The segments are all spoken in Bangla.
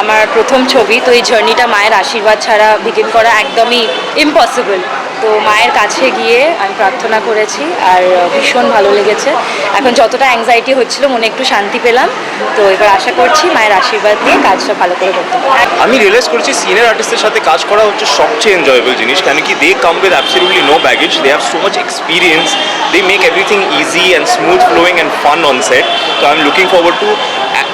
আমার প্রথম ছবি, তো এই জার্নিটা মায়ের আশীর্বাদ ছাড়া বিগিন করা একদমই ইম্পসিবল তো মায়ের কাছে গিয়ে আমি প্রার্থনা করেছি আর ভীষণ ভালো লেগেছে। এখন যতটা অ্যাংজাইটি হচ্ছিল, মনে একটু শান্তি পেলাম। তো এবার আশা করছি মায়ের আশীর্বাদ দিয়ে কাজটা ভালো করে করতে আমি রিয়েলাইজ করেছি সিনিয়র আর্টিস্টের সাথে কাজ করা হচ্ছে সবচেয়ে এনজয়েবল জিনিস। কেন কি they come with absolutely no baggage they have so much experience they make everything easy and smooth flowing and fun on set তো I am looking forward to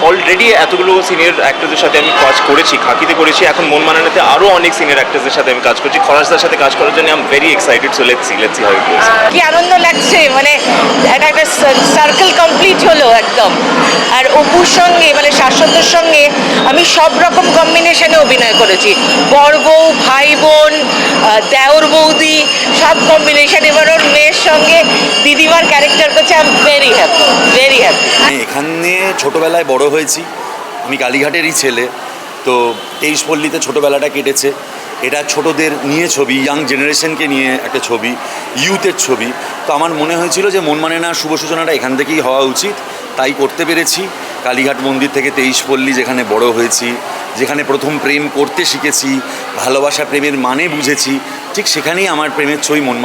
already এতগুলো সিনিয়র অ্যাক্টরদের সাথে আমি কাজ করেছি খাকিতে করেছি। এখন মন মানানোতে আরও অনেক সিনিয়র অ্যাক্টরদের সাথে আমি কাজ করছি। খরাসদার সাথে কাজ করার জন্য I am very excited so let's see let's see how it কি আনন্দ লাগছে? মানে এটা একটা সার্কেল কমপ্লিট হলো একদম। আর অপুর সঙ্গে মানে শাশ্বতের সঙ্গে আমি সব রকম কম্বিনেশনে অভিনয় করেছি। বর বউ, ভাই বোন দেওর বৌদি, সব কম্বিনেশন এবার ওর মেয়ের সঙ্গে দিদিমার ক্যারেক্টার করছে I am very happy very happy আমি এখানে ছোটোবেলায় বড় হয়েছি। আমি কালীঘাটেরই ছেলে, তো তেইশ পল্লীতে ছোটোবেলাটা কেটেছে। এটা ছোটদের নিয়ে ছবি ইয়াং জেনারেশনকে নিয়ে একটা ছবি ইউথের ছবি। তো আমার মনে হয়েছিল যে মন মানে না, শুভ সূচনাটা এখান থেকেই হওয়া উচিত। তাই করতে পেরেছি। কালীঘাট মন্দির থেকে তেইশ পল্লী যেখানে বড় হয়েছি যেখানে প্রথম প্রেম করতে শিখেছি, ভালোবাসা প্রেমের মানে বুঝেছি, ঠিক সেখানেই আমার প্রেমের ছবি মন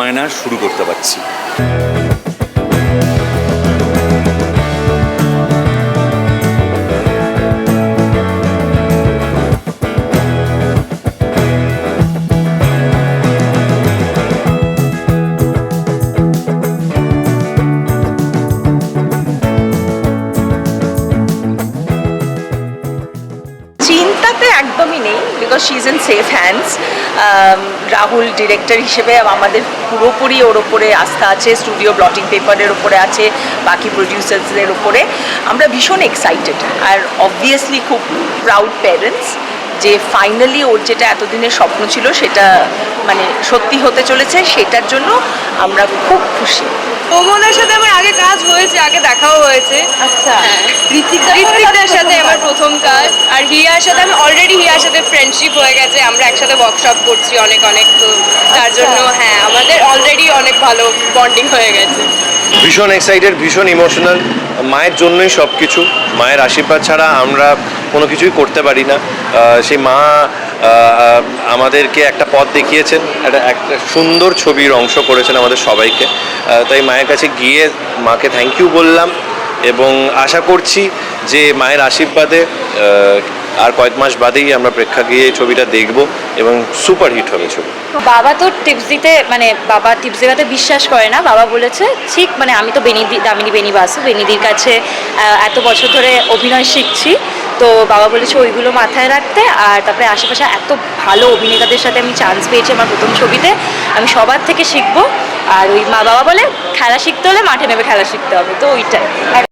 শুরু করতে পারছি। Is in safe hands Rahul director হিসেবে আমাদের পুরোপুরি ওর ওপরে আস্থা আছে স্টুডিও ব্লটিং পেপারের ওপরে আছে, বাকি প্রডিউসার্সদের ওপরে। আমরা ভীষণ এক্সাইটেড আর অবভিয়াসলি খুব প্রাউড প্যারেন্টস যে ফাইনালি ওর যেটা এতদিনের স্বপ্ন ছিল সেটা মানে সত্যি হতে চলেছে সেটার জন্য আমরা খুব খুশি। ওমনের সাথে আমার আগে কাজ হয়েছে আগে দেখাও হয়েছে। আচ্ছা। ঋত্বিকদার সাথে আমার প্রথম কাজ। আর হিয়ার সাথে আমি অলরেডি হিয়ার সাথে ফ্রেন্ডশিপ হয়ে গেছে আমরা একসাথে ওয়ার্কশপ করছি অনেক অনেক তো তার আচ্ছা। জন্য হ্যাঁ আমাদের অলরেডি অনেক ভালো বন্ডিং হয়ে গেছে। ভীষণ এক্সাইটেড ভীষণ ইমোশনাল মায়ের জন্যই সব কিছু মায়ের আশীর্বাদ ছাড়া আমরা কোনো কিছুই করতে পারি না। সেই মা আমাদেরকে একটা পথ দেখিয়েছেন, একটা একটা সুন্দর ছবির অংশ করেছেন আমাদের সবাইকে। তাই মায়ের কাছে গিয়ে মাকে থ্যাংক ইউ বললাম এবং আশা করছি যে মায়ের আশীর্বাদে আর কয়েক মাস বাদেই আমরা প্রেক্ষাগৃহে এই ছবিটা দেখব এবং সুপার হিট হবে ছবি। বাবা তো টিপস দিতে মানে বাবা টিপস দেওয়াতে বিশ্বাস করে না। বাবা বলেছে ঠিক মানে আমি তো বেনিদি, দামিনী বেনি বাসু বেনিদির কাছে এত বছর ধরে অভিনয় শিখছি। তো বাবা বলেছে ওইগুলো মাথায় রাখতে, আর তারপরে আশেপাশে এত ভালো অভিনেতাদের সাথে আমি চান্স পেয়েছি আমার প্রথম ছবিতে, আমি সবার থেকে শিখব। আর ওই মা বাবা বলে, খেলা শিখতে হলে মাঠে নেবে খেলা শিখতে হবে। তো ওইটাই। আর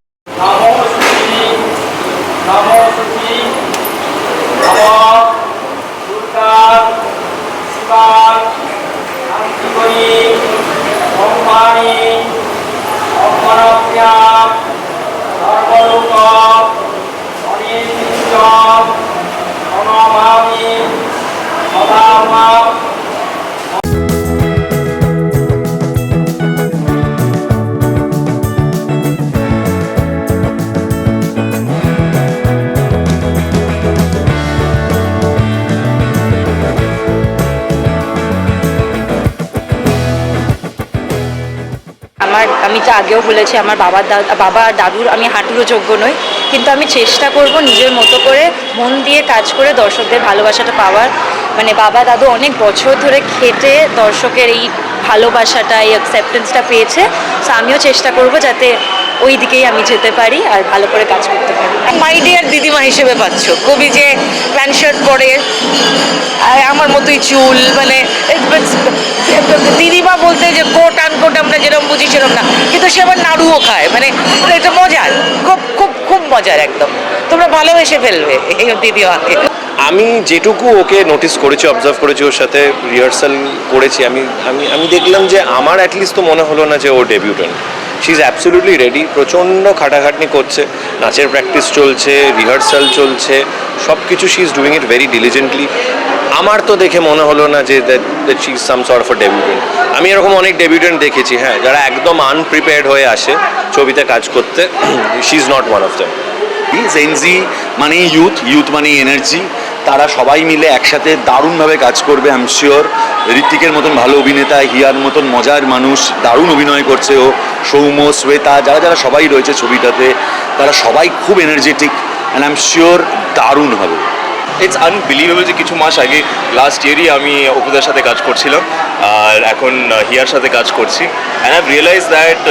আমি তো আগেও বলেছি, আমার বাবার দাদা বাবা আর দাদুর আমি হাঁটুরও যোগ্য নই। কিন্তু আমি চেষ্টা করব নিজের মতো করে মন দিয়ে কাজ করে দর্শকদের ভালোবাসাটা পাওয়ার। মানে বাবা, দাদু অনেক বছর ধরে খেটে দর্শকের এই ভালোবাসাটা, এই অ্যাকসেপ্টেন্সটা পেয়েছে। তো আমিও চেষ্টা করব যাতে ওই দিকেই আমি যেতে পারি আর ভালো করে কাজ করতে পারি। মাই ডিয়ার দিদিমা হিসেবে পাচ্ছ। কবি যে প্যান্ট শার্ট পরে আমার মতোই চুল মানে দিদিমা বলতে যে কোট আনকোট আমরা যেরকম বুঝি সেরকম না। কিন্তু সে আবার নাড়ুও খায় মানে এটা মজার। খুব খুব মজার একদম। তোমরা ভালোবেসে ফেলবে এই দিদি আগে আমি যেটুকু ওকে নোটিস করেছি অবজার্ভ করেছি ওর সাথে রিহার্সাল করেছি, আমি আমি আমি দেখলাম যে আমার অ্যাটলিস্ট তো মনে হলো না যে ও debutante she is absolutely ready প্রচণ্ড খাটাখাটনি করছে, নাচের প্র্যাকটিস চলছে রিহার্সাল চলছে সব কিছু she is doing it very diligently আমার তো দেখে মনে হলো না যে that some sort of debutante আমি এরকম অনেক ডেবিউটেন্ট দেখেছি হ্যাঁ যারা একদম আনপ্রিপেয়ার্ড হয়ে আসে ছবিতে কাজ করতে she is not one of them gen Z মানে ইউথ ইউথ মানে এনার্জি তারা সবাই মিলে একসাথে দারুণভাবে কাজ করবে আই এম শিওর ঋত্বিকের মতন ভালো অভিনেতা, হিয়ার মতন মজার মানুষ, দারুণ অভিনয় করছে ও, সৌম্য, শ্বেতা, যারা যারা সবাই রয়েছে ছবিটাতে, তারা সবাই খুব energetic and I am sure দারুণ হবে। ইটস আনবিলিভেবল যে কিছু মাস আগে লাস্ট ইয়ারই আমি অপুদের সাথে কাজ করছিলাম, আর এখন হিয়ার সাথে কাজ করছি। অ্যান্ড আই রিয়েলাইজ দ্যাট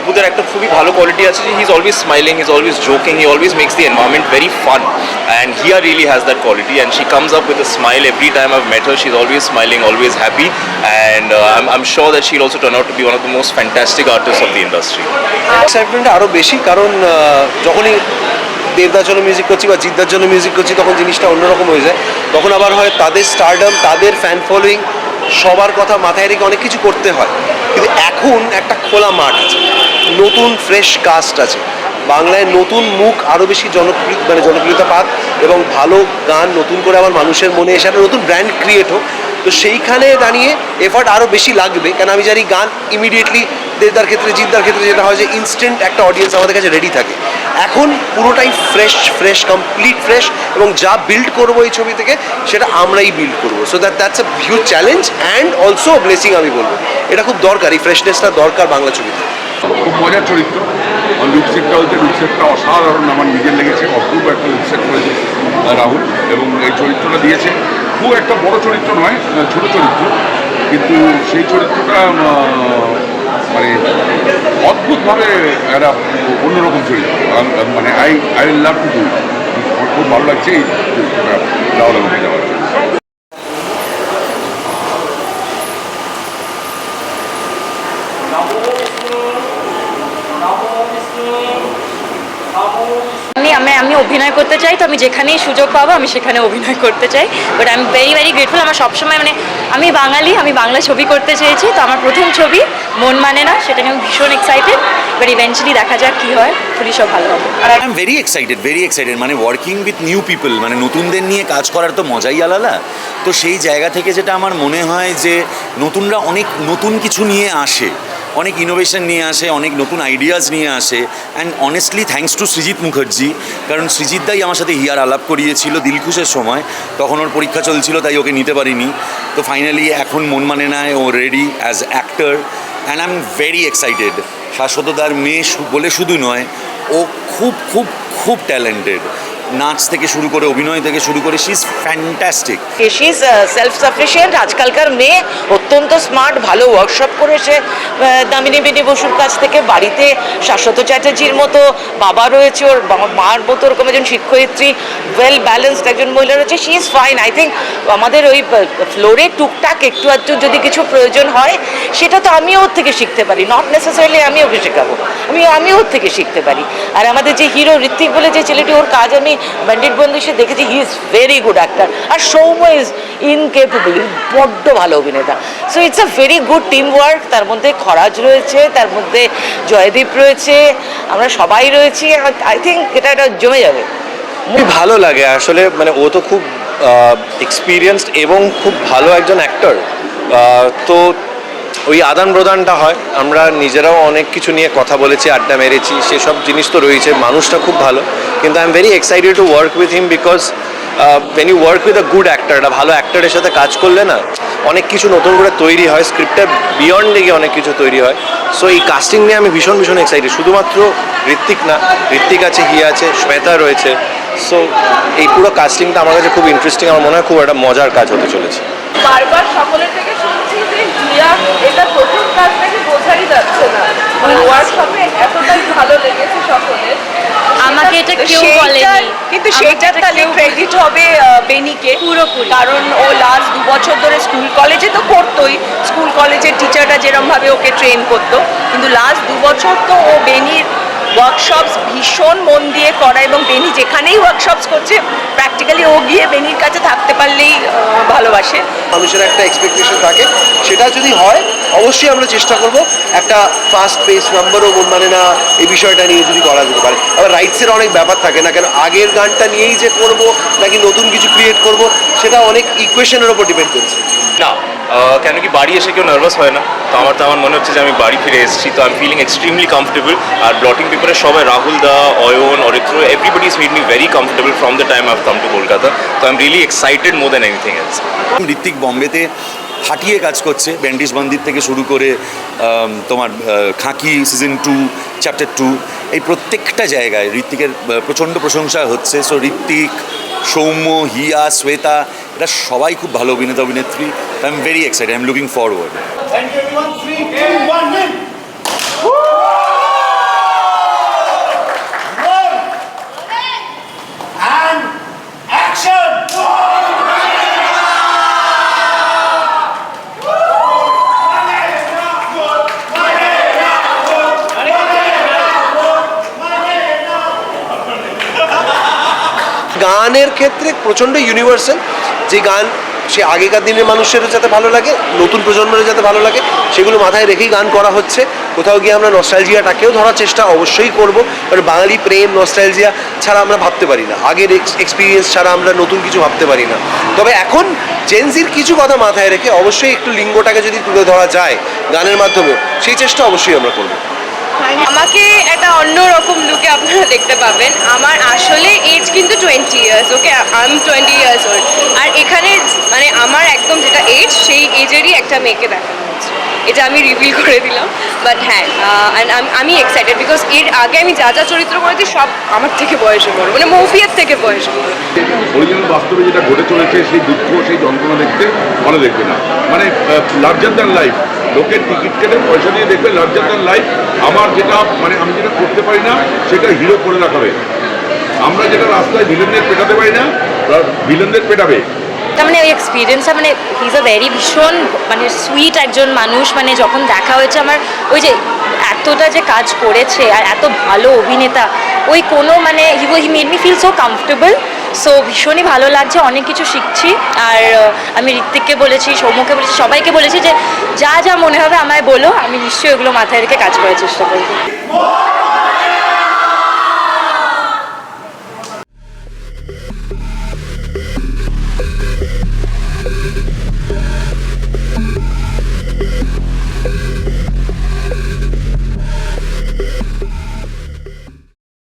অপুদের একটা খুবই ভালো কোয়ালিটি আছে যে he is always smiling is always joking he always makes the environment very fun and here really has that quality and she comes up with smile every time I met her she is always smiling always happy and I am sure that she also turn out to be one of the most fantastic artist of the industry excitement আরও বেশি কারণ যখনই দেবদার জন্য মিউজিক করছি বা জিদ্দার জন্য মিউজিক করছি, তখন জিনিসটা অন্যরকম হয়ে যায়। তখন আবার হয় তাদের স্টারডাম তাদের ফ্যান ফলোয়িং সবার কথা মাথায় রেখে অনেক কিছু করতে হয়। কিন্তু এখন একটা খোলা মাঠ আছে, নতুন ফ্রেশ কাস্ট আছে। বাংলায় নতুন মুখ আরও বেশি জনপ্রিয় মানে জনপ্রিয়তা পাক এবং ভালো গান নতুন করে আবার মানুষের মনে এসে একটা নতুন ব্র্যান্ড ক্রিয়েট হোক। তো সেইখানে দাঁড়িয়ে এফার্ট আরও বেশি লাগবে, কেন আমি জানি গান ইমিডিয়েটলি দেবদার ক্ষেত্রে, জিদ্দার ক্ষেত্রে যেটা হয় যে ইনস্ট্যান্ট একটা অডিয়েন্স আমাদের কাছে রেডি থাকে। এখন পুরোটাই ফ্রেশ ফ্রেশ কমপ্লিট ফ্রেশ এবং যা বিল্ড করব এই ছবি থেকে, সেটা আমরাই বিল্ড করব। So that that's a huge challenge and also blessing আমি বলব। এটা খুব দরকার, এই ফ্রেশনেসটা দরকার বাংলা ছবিতে। খুব মজার চরিত্র। লুকসেটটা হচ্ছে লুকসেটটা অসাধারণ, আমার নিজের লেগেছে, অপূর্ব একটা লুকসেট করেছে রাহুল। এবং এই চরিত্রটা দিয়েছে, খুব একটা বড় চরিত্র নয় ছোট চরিত্র। কিন্তু সেই চরিত্রটা মানে অদ্ভুতভাবে একটা অন্যরকম চরিত্র। মানে I I love to do খুব ভালো লাগছে এই যাওয়া আমি আমি আমি অভিনয় করতে চাই, তো আমি যেখানেই সুযোগ পাবো, আমি সেখানে অভিনয় করতে চাই। But I am very very grateful আমার সবসময় মানে আমি বাঙালি, আমি বাংলা ছবি করতে চেয়েছি, তো আমার প্রথম ছবি মন মানে না সেটা নিয়ে আমি ভীষণ এক্সাইটেড বাট ইভেন্চুয়ালি দেখা যাক কী হয়, খুবই সব ভালো হবে। আর I am very excited very excited মানে ওয়ার্কিং উইথ নিউ পিপল মানে নতুনদের নিয়ে কাজ করার তো মজাই আলাদা। তো সেই জায়গা থেকে যেটা আমার মনে হয় যে, নতুনরা অনেক নতুন কিছু নিয়ে আসে। অনেক ইনোভেশন নিয়ে আসে, অনেক নতুন আইডিয়াস নিয়ে আসে and honestly thanks to Srijit Mukherjee কারণ সৃজিত দাই আমার সাথে হিয়ার আলাপ করিয়েছিল দিলখুশের সময়, তখন ওর পরীক্ষা চলছিল, তাই ওকে নিতে পারিনি। তো ফাইনালি এখন মন মানে নেয় ও ready as actor and I am very excited শাশ্বতদার মেয়ে বলে শুধু নয়, ও খুব খুব খুব ট্যালেন্টেড নাচ থেকে শুরু করে, অভিনয় থেকে শুরু করে she is fantastic she is self sufficient আজকালকার মেয়ে অত্যন্ত স্মার্ট ভালো ওয়ার্কশপ করেছে। দামিনী বিনি বসুর কাছ থেকে বাড়িতে শাশ্বত চ্যাটার্জির মতো বাবা রয়েছে, ওর মার মতো ওরকম একজন শিক্ষয়িত্রী ওয়েল ব্যালেন্সড একজন মহিলা রয়েছে। She is fine I think আমাদের ওই ফ্লোরে টুকটাক একটু আধটু যদি কিছু প্রয়োজন হয়, সেটা তো আমিও ওর থেকে শিখতে পারি। নট নেসেসারিলি আমি ওকে শেখাবো। আমি আমি ওর থেকে শিখতে পারি। আর আমাদের যে হিরো ঋত্বিক বলে যে ছেলেটি, ওর কাজ আমি ব্যান্ডেড বন্ধু সে দেখেছি he is very good actor R Soumya is incapable বড্ড ভালো অভিনেতা। So it's a very good team work তার মধ্যে খরাজ রয়েছে, তার মধ্যে জয়দীপ রয়েছে, আমরা সবাই রয়েছি আই থিঙ্ক এটা এটা জমে যাবে। ভালো লাগে, আসলে মানে ও তো খুব এক্সপিরিয়েন্সড এবং খুব ভালো একজন অ্যাক্টর তো ওই আদান প্রদানটা হয়। আমরা নিজেরাও অনেক কিছু নিয়ে কথা বলেছি, আড্ডা মেরেছি, সেসব জিনিস তো রয়েছে, মানুষটা খুব ভালো। কিন্তু I am very excited to work with him because when you work with a good actor একটা ভালো অ্যাক্টরের সাথে কাজ করলে না, অনেক কিছু নতুন করে তৈরি হয় স্ক্রিপ্টের বিয়ন্ড লেগে অনেক কিছু তৈরি হয়। সো এই কাস্টিং নিয়ে আমি ভীষণ ভীষণ এক্সাইটেড শুধুমাত্র ঋত্বিক না, ঋত্বিক আছে হিয়া আছে, শ্বেতা রয়েছে। সো এই পুরো কাস্টিংটা আমার কাছে খুব ইন্টারেস্টিং আমার মনে হয় খুব একটা মজার কাজ হতে চলেছে। বারবার সকলের থেকে শুনছি যে হিয়া এটা প্রথম কাজ থেকে বোঝাই যাচ্ছে না। মানে ওয়ার্কশপে এতটাই ভালো লেগেছে সকলের। আমাকে এটা কেউ বলেনি। কিন্তু তাহলে ক্রেডিট হবে বেনিকে। পুরোপুরি। কারণ ও লাস্ট দু বছর ধরে স্কুল কলেজে তো পড়তোই স্কুল কলেজের টিচাররা যেরকম ভাবে ওকে ট্রেন করতো। কিন্তু লাস্ট দু বছর তো ও বেনির ওয়ার্কশপস ভীষণ মন দিয়ে করা এবং বেনি যেখানেই ওয়ার্কশপস করছে প্র্যাকটিক্যালি ও গিয়ে বেনির কাছে থাকতে পারলেই ভালোবাসে। মানুষের একটা এক্সপেকটেশন থাকে। সেটা যদি হয় অবশ্যই আমরা চেষ্টা করব একটা ফাস্ট পেস নাম্বারও মন মানে না এই বিষয়টা নিয়ে যদি করা যেতে পারে। আবার রাইটসের অনেক ব্যাপার থাকে না কেন? আগের গানটা নিয়েই যে করব নাকি নতুন কিছু ক্রিয়েট করব সেটা অনেক ইকুয়েশনের ওপর ডিপেন্ড করছে। না কেন কি বাড়ি এসে কেউ নার্ভাস হয় না? তো আমার তো আমার মনে হচ্ছে যে আমি বাড়ি ফিরে এসেছি তো I am feeling extremely comfortable R blotting paper সবাই Rahul da Ayan is made me very comfortable from the time I come to Kolkata তো I am really excited more than anything else Ritwik বম্বেতে ফাটিয়ে কাজ করছে ব্যান্ডিজ মন্দির থেকে শুরু করে তোমার Khakee season two chapter two এই প্রত্যেকটা জায়গায় ঋত্বিকের প্রচণ্ড প্রশংসা হচ্ছে। সো ঋত্বিক সৌম্য হিয়া শ্বেতা এরা সবাই খুব ভালো অভিনেতা অভিনেত্রী। I am very excited I am looking forward ক্ষেত্রে প্রচণ্ড ইউনিভার্সাল যে গান সে আগেকার দিনের মানুষেরও যাতে ভালো লাগে, নতুন প্রজন্মেরও যাতে ভালো লাগে, সেগুলো মাথায় রেখেই গান করা হচ্ছে। কোথাও গিয়ে আমরা নস্টালজিয়াটাকেও ধরার চেষ্টা অবশ্যই করব, কারণ বাঙালি প্রেম নস্টালজিয়া ছাড়া আমরা ভাবতে পারি না। আগের এক্সপিরিয়েন্স ছাড়া আমরা নতুন কিছু ভাবতে পারি না। তবে এখন জেনজির কিছু কথা মাথায় রেখে অবশ্যই একটু লিঙ্গটাকে যদি তুলে ধরা যায় গানের মাধ্যমে সেই চেষ্টা অবশ্যই আমরা করব। আমাকে একটা অন্যরকম লুকে আপনারা দেখতে পাবেন। আমার আসলে এজ কিন্তু twenty years okay I am twenty years old আর এখানে মানে আমার একদম যেটা এজ সেই এজেরই একটা মেয়েকে দেখানো হচ্ছে। এটা আমি রিভিল করে দিলাম। বাট হ্যাঁ আমি এক্সাইটেড বিকজ এর আগে আমি যা যা চরিত্র করেছি, সব আমার থেকে বয়সে বড়। মানে মৌফিয়ার থেকে বয়সে বড়। বাস্তবে যেটা ঘটে চলেছে, সেই দুঃখ, সেই যন্ত্রণা দেখতে ভালো দেখবে না। মানে লার্জার দ্যান লাইফ লোকের টিকিট কেটে পয়সা দিয়ে দেখবে দ্যান লাইফ। আমার যেটা মানে আমি যেটা করতে পারি না, সেটা হিরো করে দেখাবে। আমরা যেটা রাস্তায় ভিলেনদের পেটাতে পারি না ভিলেনদের পেটাবে। তার মানে ওই এক্সপিরিয়েন্সটা মানে হি ইজ আ ভেরি ভীষণ মানে সুইট একজন মানুষ মানে যখন দেখা হয়েছে আমার, ওই যে এতটা যে কাজ করেছে আর এত ভালো অভিনেতা, ওই কোনো মানে he he made me feel so comfortable so ভীষণই ভালো লাগছে, অনেক কিছু শিখছি আর আমি ঋত্বিককে বলেছি, সৌম্যকে বলেছি, সবাইকে বলেছি যে যা যা মনে হবে আমায় বলো, আমি নিশ্চয়ই ওগুলো মাথায় রেখে কাজ করার চেষ্টা করব.